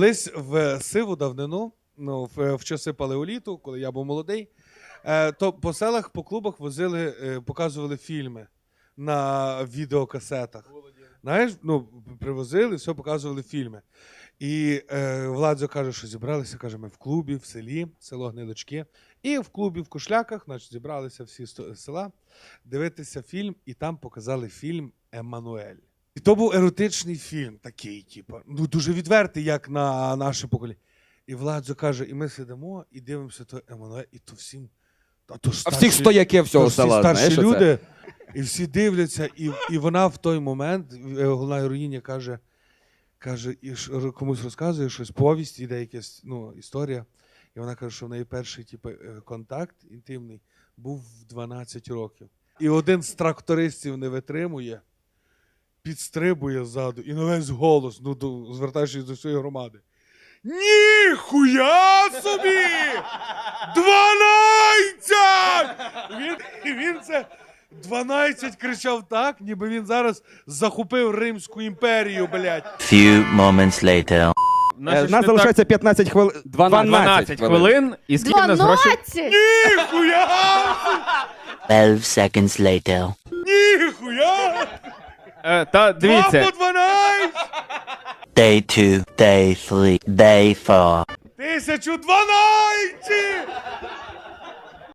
Колись в сиву давнину, ну, в, в часи палеоліту, коли я був молодий, е, то по селах, по клубах возили, е, показували фільми на відеокасетах. Знаєш, ну, привозили, все показували фільми. І е, Владзо каже, що зібралися, каже, ми в клубі, в селі, село Гнилочки. І в клубі в Кушляках, значить, зібралися всі з села дивитися фільм, і там показали фільм Еммануель. І то був еротичний фільм, такий, типу, ну дуже відвертий, як на наше покоління. І Владзо каже, і ми сидимо і дивимося той Еммануель, і то всім. А, то ж А всіх старші- стояки то всього всі села, старші знаєш, оце? люди, і всі дивляться, і, і вона в той момент, е, головна героїня каже, каже, і ж р- комусь розказує щось, повість, іде якась ну, історія. І вона каже, що в неї перший типу, е, контакт інтимний був в 12 років. І один з трактористів не витримує, підстрибує ззаду і на весь голос, ну, до, звертаючись до всієї громади. Ніхуя собі! Дванадцять! Він, і він це 12 кричав так, ніби він зараз захопив Римську імперію, блядь. Few moments later. У нас залишається 15 хвилин. 12, 12 хвилин. І скільки в нас грошей? 12! Ніхуя! 12 seconds later. Ніхуя! Е, Та Два дивіться, по 12! Day 2, day 3, day 4. Тисячу дванадцять!